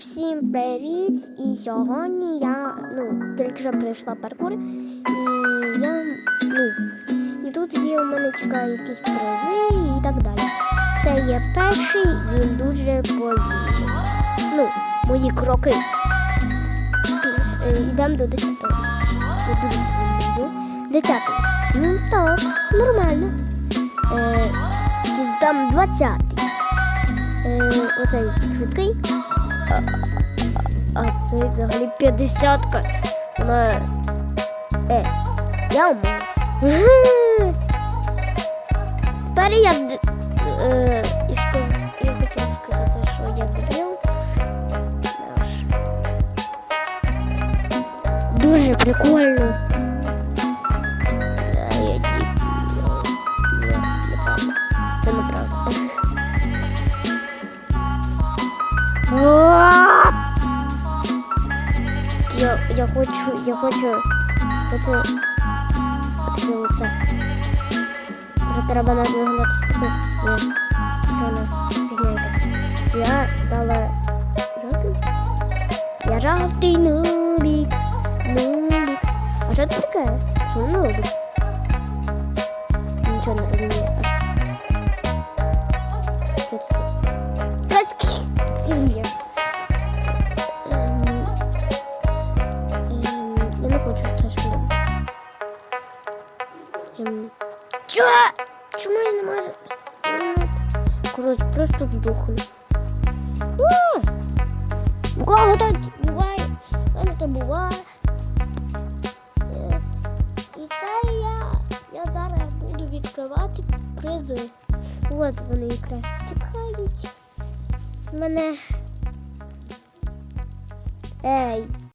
Всім привіт! І сьогодні я ну, тільки що прийшла паркур, і я ну, і тут є у мене чекають якісь призи і так далі. Це є перший, він дуже повільний. Ну, мої кроки. Е, Йдемо до 10. Я дуже йду. Десятий. Ну так, нормально. Е, там 20. Е, оцей швидкий. А, це взагалі 50 ка Вона. Е, я умовив. Тепер я. Е, і сказ... я хотіла сказати, що я дебіл. Дуже прикольно. Е, я дебіл. Ні, неправда. Це неправда. Я, я хочу, я хочу, хочу оце. Вже треба надо виглядати таку. Ні, пізненько. Я стала жовтим. Я жовтий нубік, нубік. А що це таке? Що нубік? Нічого не розумію. Чо? Чому я не можу? Коротше, просто здохну. А! У так буває? У мене так буває. Е, І це я, я зараз буду відкривати призи. От вони якраз чекають. Мене. Ей,